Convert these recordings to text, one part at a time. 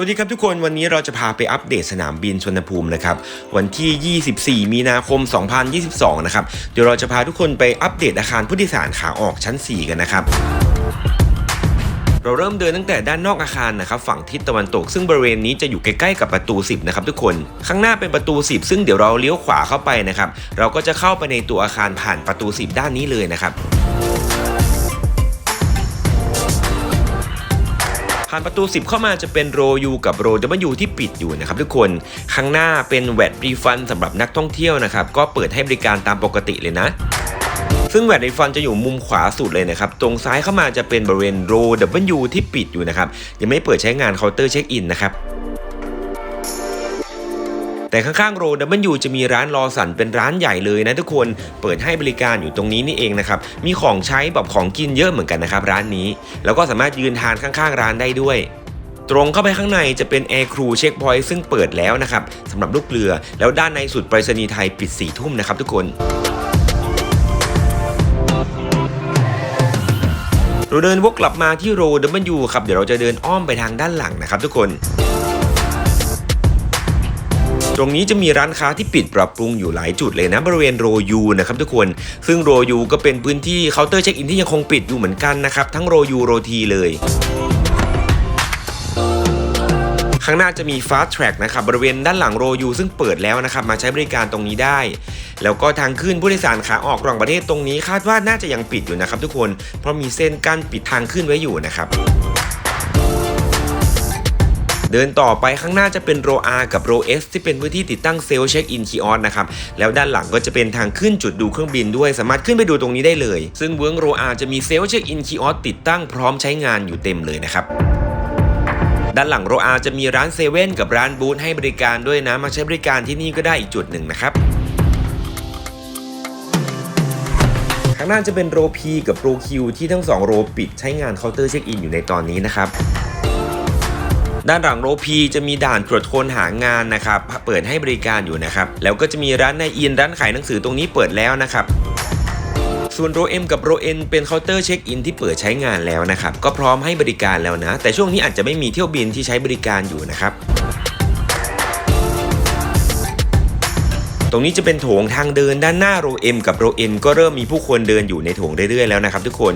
วัสดีครับทุกคนวันนี้เราจะพาไปอัปเดตสนามบินชนภูมินะครับวันที่ 24 มีนาคม 2022 นะครับเดี๋ยวเราจะพาทุกคนไปอัปเดตอาคารผู้โดยสารขาออกชั้น 4 กันนะครับเราเริ่มเดินตั้งแต่ด้านนอกอาคารนะครับฝั่งทิศตะวันตก ซึ่งบริเวณนี้จะอยู่ใกล้ๆกับประตู 10 นะครับทุกคน ข้างหน้าเป็นประตู 10 ซึ่งเดี๋ยวเราเลี้ยวขวาเข้าไปนะครับเราก็จะเข้าไปในตัวอาคารผ่านประตู 10 ด้านนี้เลยนะครับ ผ่านประตู 10 เข้ามาจะเป็นโรยูกับโรดับยูที่ปิดอยู่นะครับทุกคน ข้างหน้าเป็นแวดรีฟันสำหรับนักท่องเที่ยวนะครับ ก็เปิดให้บริการตามปกติเลยนะซึ่งแวดรีฟันจะอยู่มุมขวาสุดเลยนะครับ ตรงซ้ายเข้ามาจะเป็นบริเวณโรดับยูที่ปิดอยู่นะครับ ยังไม่เปิดใช้งานเคาน์เตอร์เช็คอินนะครับ แต่ข้างๆโรดับเบิลยูจะมีร้านรอสันเป็นร้านใหญ่เลยนะทุกคนเปิดให้บริการอยู่ตรงนี้นี่เองนะครับมีของใช้แบบของกินเยอะเหมือนกันนะครับร้านนี้ แล้วก็สามารถยืนทานข้างๆ ร้านได้ด้วยตรงเข้าไปข้างในจะเป็น Air Crew Checkpoint ซึ่งเปิดแล้วนะครับสำหรับลูกเรือ แล้วด้านในสุดไปรษณีย์ไทยปิด4ี่ทุ่มนะครับทุกคนเราเดินวกกลับมาที่โรดับเบิลยูครับ เดี๋ยวเราจะเดินอ้อมไปทางด้านหลังนะครับทุกคน ตรงนี้จะมีร้านค้าที่ปิดปรับปรุงอยู่หลายจุดเลยนะบริเวณโรยูนะครับทุกคน ซึ่งโรยูก็เป็นพื้นที่เคาน์เตอร์เช็คอินที่ยังคงปิดอยู่เหมือนกันนะครับทั้งโรยูโรทีเลยข้างหน้าจะมี Fast Track นะครับบริเวณด้านหลังโรยูซึ่งเปิดแล้วนะครับมาใช้บริการตรงนี้ได้ แล้วก็ทางขึ้นผู้โดยสารขาออกระหว่างประเทศตรงนี้คาดว่าน่าจะยังปิดอยู่นะครับทุกคนเพราะมีเส้นกั้นปิดทางขึ้นไว้อยู่นะครับ เดินต่อไปข้างหน้าจะเป็นโร R กับโร S ที่เป็นพื้นที่ติดตั้งเซลล์เช็คอินคีออสนะครับ แล้วด้านหลังก็จะเป็นทางขึ้นจุดดูเครื่องบินด้วย สามารถขึ้นไปดูตรงนี้ได้เลย ซึ่งเวิร์งโร R จะมีเซลล์เช็คอินคีออสติดตั้งพร้อมใช้งานอยู่เต็มเลยนะครับด้านหลังโร R จะมีร้านเซเว่นกับร้านบูธให้บริการด้วยนะ มาใช้บริการที่นี่ก็ได้อีกจุดหนึ่งนะครับข้างหน้าจะเป็นโร P กับโร Q ที่ทั้งสองโรปิดใช้งานเคาน์เตอร์เช็คอินอยู่ในตอนนี้นะครับ ด้านหลังโรพีจะมีด่านตรวจคนหางานนะครับเปิดให้บริการอยู่นะครับแล้วก็จะมีร้านในอินร้านขายหนังสือตรงนี้เปิดแล้วนะครับส่วนโรเอ็มกับโรเอ็นเป็นเคาน์เตอร์เช็คอินที่เปิดใช้งานแล้วนะครับ ก็พร้อมให้บริการแล้วนะ แต่ช่วงนี้อาจจะไม่มีเที่ยวบินที่ใช้บริการอยู่นะครับ ตรงนี้จะเป็นโถงทางเดินด้านหน้าโรเอ็มกับโรเอ็นก็เริ่มมีผู้คนเดินอยู่ในโถงเรื่อยๆแล้วนะครับทุกคน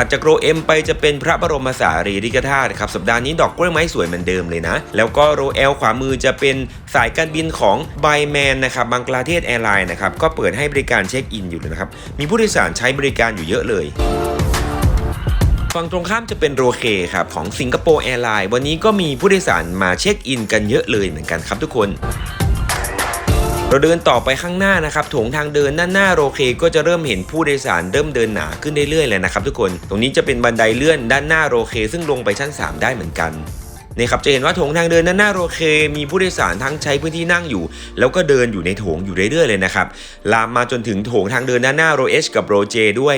ถัดจากโรเอ็มไปจะเป็นพระบรมสารีริกธาตุครับสัปดาห์นี้ดอกกล้วยไม้สวยเหมือนเดิมเลยนะ แล้วก็โรเอลขวามือจะเป็นสายการบินของไบแมนนะครับบังกลาเทศแอร์ไลน์นะครับก็เปิดให้บริการเช็คอินอยู่นะครับ มีผู้โดยสารใช้บริการอยู่เยอะเลยฝั่งตรงข้ามจะเป็นโรเคครับของสิงคโปร์แอร์ไลน์วันนี้ก็มีผู้โดยสารมาเช็คอินกันเยอะเลยเหมือนกันครับทุกคน เราเดินต่อไปข้างหน้านะครับโถงทางเดินด้านหน้าโรเคก็จะเริ่มเห็นผู้โดยสารเริ่มเดินหนาขึ้นเรื่อยๆเลยนะครับทุกคน ตรงนี้จะเป็นบันไดเลื่อนด้านหน้าโรเค ซึ่งลงไปชั้น 3 ได้เหมือนกันนี่ครับจะเห็นว่าโถงทางเดินด้านหน้าโรเค มีผู้โดยสารทั้งใช้พื้นที่นั่งอยู่ แล้วก็เดินอยู่ในโถงอยู่เรื่อยๆเลยนะครับลามมาจนถึงโถงทางเดินด้านหน้าโรเอชกับโรเจด้วย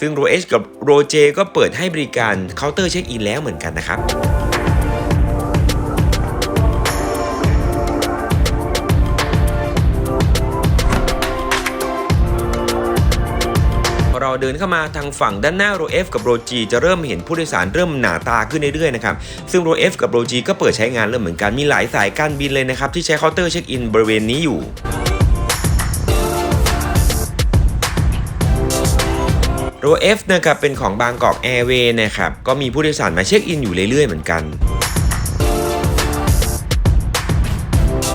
ซึ่งโรเอชกับโรเจก็เปิดให้บริการเคาน์เตอร์เช็คอินแล้วเหมือนกันนะครับ เราเดินเข้ามาทางฝั่งด้านหน้าโร F กับโร G จะเริ่มเห็นผู้โดยสารเริ่มหนาตาขึ้นเรื่อยๆนะครับซึ่งโร F กับโร G ก็เปิดใช้งานเริ่มเหมือนกันมีหลายสายการบินเลยนะครับที่ใช้เคาน์เตอร์เช็คอินบริเวณนี้อยู่โร F นะครับเป็นของบางกอกแอร์เวย์นะครับก็มีผู้โดยสารมาเช็คอินอยู่เรื่อยๆเหมือนกัน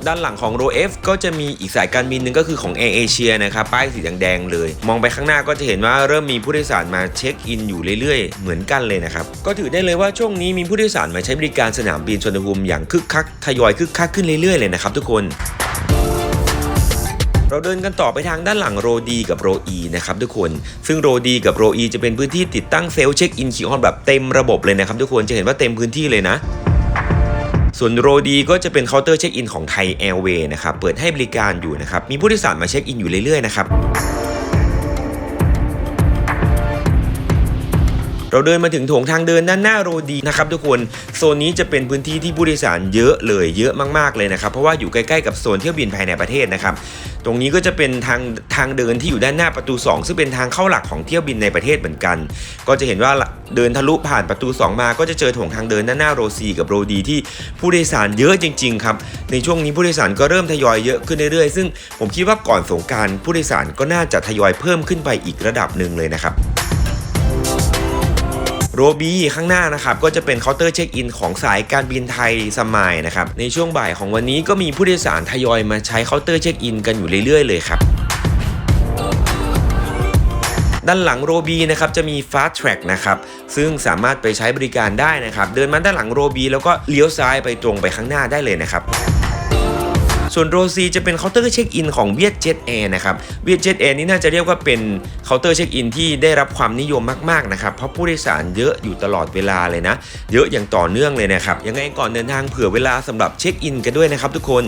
ด้านหลังของ r o F ก็จะมีอีกสายการบินหนึ่งก็คือของ Air Asia นะครับป้ายสีแดงๆเลย มองไปข้างหน้าก็จะเห็นว่าเริ่มมีผู้โดยสารมาเช็คอินอยู่เรื่อยๆ เหมือนกันเลยนะครับก็ถือได้เลยว่าช่วงนี้มีผู้โดยสารมาใช้บริการสนามบินชนภูมิอย่างคึกคักทยอยคึกคักขึ้นเรื่อยๆเลยนะครับทุกคนเราเดินกันต่อไปทางด้านหลังโรดีกับโรอีนะครับทุกคน ซึ่งโรดีกับโรอีจะเป็นพื้นที่ติดตั้งเซลล์เช็คอินคิวออนแบบเต็มระบบเลยนะครับทุกคน จะเห็นว่าเต็มพื้นที่เลยนะ ส่วนโรดีก็จะเป็นเคาน์เตอร์เช็คอินของไทยแอร์เวย์นะครับ เปิดให้บริการอยู่นะครับ มีผู้โดยสารมาเช็คอินอยู่เรื่อยๆนะครับเราเดินมาถึงโถงทางเดินด้านหน้าโรดีนะครับทุกคนโซนนี้จะเป็นพื้นที่ที่ผู้โดยสารเยอะเลยเยอะมากๆเลยนะครับ เพราะว่าอยู่ใกล้ๆกับโซนเที่ยวบินภายในประเทศนะครับ ตรงนี้ก็จะเป็นทางทางเดินที่อยู่ด้านหน้าประตู 2 ซึ่งเป็นทางเข้าหลักของเที่ยวบินในประเทศเหมือนกัน ก็จะเห็นว่าเดินทะลุผ่านประตู 2 มา ก็จะเจอถงทางเดินด้านหน้าโรซีกับโรดีที่ผู้โดยสารเยอะจริง ๆ ครับ ในช่วงนี้ผู้โดยสารก็เริ่มทยอยเยอะขึ้นเรื่อยๆ ซึ่งผมคิดว่าก่อนสงการผู้โดยสารก็น่าจะทยอยเพิ่มขึ้นไปอีกระดับหนึ่งเลยนะครับ โรบีข้างหน้านะครับก็จะเป็นเคาน์เตอร์เช็คอินของสายการบินไทยสมายนะครับในช่วงบ่ายของวันนี้ก็มีผู้โดยสารทยอยมาใช้เคาน์เตอร์เช็คอินกันอยู่เรื่อยๆเลยครับด้านหลังโรบีนะครับจะมี Fast Track นะครับซึ่งสามารถไปใช้บริการได้นะครับ เดินมาด้านหลังโรบีแล้วก็เลี้ยวซ้ายไปตรงไปข้างหน้าได้เลยนะครับ ส่วนโรซีจะเป็นเคาน์เตอร์เช็คอินของเวียดเจ็ตแอร์นะครับเวียดเจ็ตแอร์นี่น่าจะเรียกว่าเป็นเคาน์เตอร์เช็คอินที่ได้รับความนิยมมากๆนะครับเพราะผู้โดยสารเยอะอยู่ตลอดเวลาเลยนะ เยอะอย่างต่อเนื่องเลยนะครับยังไงก่อนเดินทางเผื่อเวลาสำหรับเช็คอินกันด้วยนะครับทุกคน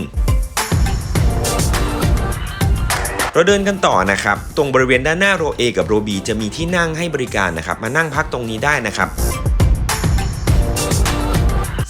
เราเดินกันต่อนะครับ ตรงบริเวณด้านหน้าโรเอกับโรบีจะมีที่นั่งให้บริการนะครับ มานั่งพักตรงนี้ได้นะครับ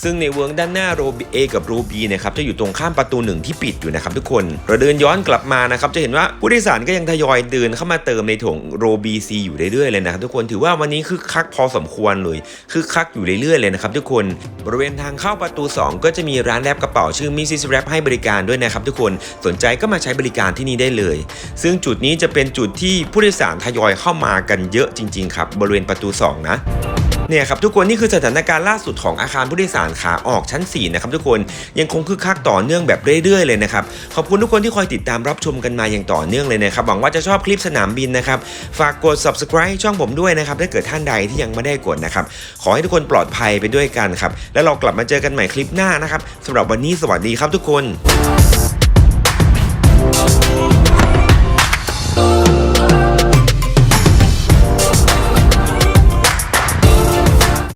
ซึ่งในเวิร์กด้านหน้าโรบีเอกับโรบีนะครับจะอยู่ตรงข้ามประตูหนึ่งที่ปิดอยู่นะครับทุกคนเราเดินย้อนกลับมานะครับจะเห็นว่าผู้โดยสารก็ยังทยอยเดินเข้ามาเติมในถงโรบีซีอยู่เรื่อยๆเลยนะครับทุกคนถือว่าวันนี้คือคักพอสมควรเลยคือคักอยู่เรื่อยๆเลยนะครับทุกคนบริเวณทางเข้าประตู 2 ก็จะมีร้านแรปกระเป๋าชื่อมิซิสแรปให้บริการด้วยนะครับทุกคนสนใจก็มาใช้บริการที่นี่ได้เลย ซึ่งจุดนี้จะเป็นจุดที่ผู้โดยสารทยอยเข้ามากันเยอะจริง ๆ ครับ บริเวณประตู 2 นะ เนี่ยครับทุกคนนี่คือสถานการณ์ล่าสุดของอาคารผู้โดยสารขาออกชั้น 4 นะครับทุกคนยังคงคึกคักต่อเนื่องแบบเรื่อยๆ เลยนะครับ ขอบคุณทุกคนที่คอยติดตามรับชมกันมาอย่างต่อเนื่องเลยนะครับ หวังว่าจะชอบคลิปสนามบินนะครับ ฝากกด subscribe ช่องผมด้วยนะครับถ้าเกิดท่านใดที่ยังไม่ได้กดนะครับ ขอให้ทุกคนปลอดภัยไปด้วยกันครับ แล้วเรากลับมาเจอกันใหม่คลิปหน้านะครับสำหรับวันนี้สวัสดีครับทุกคน